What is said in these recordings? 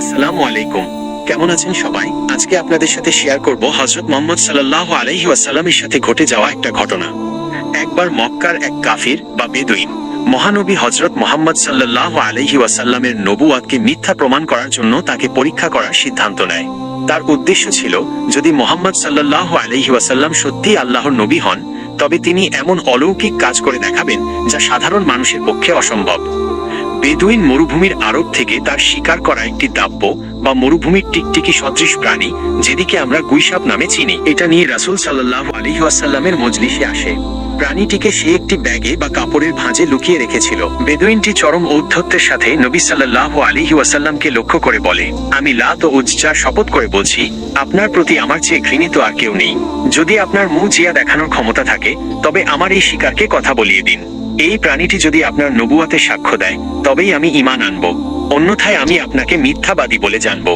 আসসালামু আলাইকুম। কেমন আছেন সবাই? আজকে আপনাদের সাথে শেয়ার করব হজরত মোহাম্মদ সাল্লাহ আলাইহি ওয়াসাল্লামের সাথে ঘটে যাওয়া একটা ঘটনা। একবার মক্কার এক কাফির বা বেদুইন, মহানবী হজরত মোহাম্মদ সাল্লাহ আলাইহি ওয়াসাল্লামের নবুয়াতকে মিথ্যা প্রমাণ করার জন্য তাকে পরীক্ষা করার সিদ্ধান্ত নেয়। তার উদ্দেশ্য ছিল, যদি মোহাম্মদ সাল্লাহ আলাইহি ওয়াসাল্লাম সত্যি আল্লাহর নবী হন, তবে তিনি এমন অলৌকিক কাজ করে দেখাবেন যা সাধারণ মানুষের পক্ষে অসম্ভব। বেদুইন মরুভূমির আরব থেকে তার শিকার করা একটি দাব্য বা মরুভূমির টিকটিকি সদৃশ প্রাণী, যেদিকে আমরা গুইসাপ নামে চিনি। এটা নিয়ে রাসূল সাল্লাহ আলহিহাসাল্লামের মজলিসে আসে। প্রাণীটিকে সে একটি ব্যাগে বা কাপড়ের ভাঁজে লুকিয়ে রেখেছিল। বেদুইনটি চরম ঔদ্ধত্যের সাথে নবী সাল্লাহ আলিহি ওয়াসাল্লামকে লক্ষ্য করে বলে, আমি লাত ও উজ্জার শপথ করে বলছি, আপনার প্রতি আমার চেয়ে ঘৃণিত আর কেউ নেই। যদি আপনার মুখ জিয়া দেখানোর ক্ষমতা থাকে, তবে আমার এই শিকারকে কথা বলিয়ে দিন। এই প্রাণীটি যদি আপনার নবুয়াতে সাক্ষ্য দেয়, তবেই আমি ইমান আনব। অন্যথায় আমি আপনাকে মিথ্যাবাদী বলে জানব।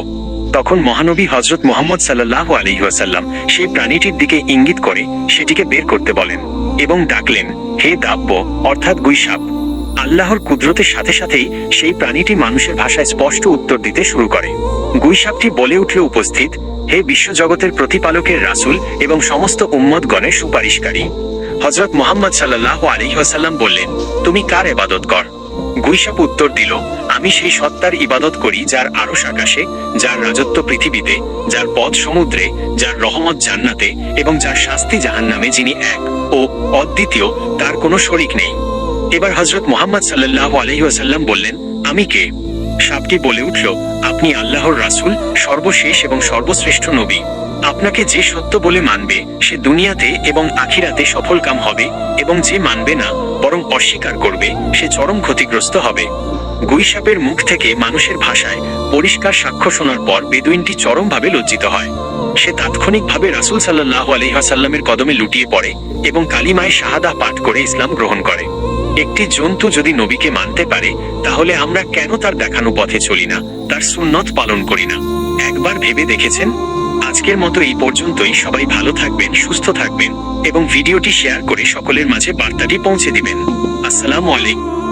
তখন মহানবী হজরত মোহাম্মদ সাল্লাহ আলহিহাসাল্লাম সেই প্রাণীটির দিকে ইঙ্গিত করে, সেটিকে বের করতে বলেন এবং ডাকলেন, হে দাব্য, অর্থাৎ গুইসাপ, আল্লাহর কুদরতের সাথে সাথেই সেই প্রাণীটি মানুষের ভাষায় স্পষ্ট উত্তর দিতে শুরু করে। গুইসাপটি বলে উঠল উপস্থিত, হে বিশ্বজগতের প্রতিপালকের রাসূল এবং সমস্ত উম্মতগণের সুপারিশকারী হজরত মোহাম্মদ সাল্লাহ আলহিহাসাল্লাম বললেন, তুমি কার এবাদত কর? গুইসাপ উত্তর দিল, আমি সেই সত্তার ইবাদত করি যার আরশ আকাশে, যার রাজত্ব পৃথিবীতে, যার পথ সমুদ্রে, যার রহমত জান্নাতে এবং যার শাস্তি জাহান্নামে যিনি এক ও অদ্বিতীয়, তার কোনো শরিক নেই। এবার হজরত মোহাম্মদ সাল্লাহ আলহিহাসাল্লাম বললেন, আমি কে? সাপটি বলে উঠল, আপনি আল্লাহর রাসূল, সর্বশেষ এবং সর্বশ্রেষ্ঠ নবী। আপনাকে যে সত্য বলে মানবে, সে দুনিয়াতে এবং আখিরাতে সফল কাম হবে এবং যে মানবে না, বরং অস্বীকার করবে, সে চরম ক্ষতিগ্রস্ত হবে। গুইসাপের মুখ থেকে মানুষের ভাষায় পরিষ্কার সাক্ষ্য শোনার পর বেদুইনটি চরমভাবে লজ্জিত হয়। সে তাৎক্ষণিকভাবে রাসূল সাল্লাহ আলহিহাসাল্লামের কদমে লুটিয়ে পড়ে এবং কালিমায় শাহাদা পাঠ করে ইসলাম গ্রহণ করে। একটি জন্তু যদি নবীকে মানতে পারে, তাহলে আমরা কেন তার দেখানো পথে চলি না, তার সুন্নত পালন করি না? একবার ভেবে দেখেছেন? আজকের মতো এই পর্যন্তই। সবাই ভালো থাকবেন, সুস্থ থাকবেন এবং ভিডিওটি শেয়ার করে সকলের মাঝে বার্তাটি পৌঁছে দিবেন। আসসালামু আলাইকুম।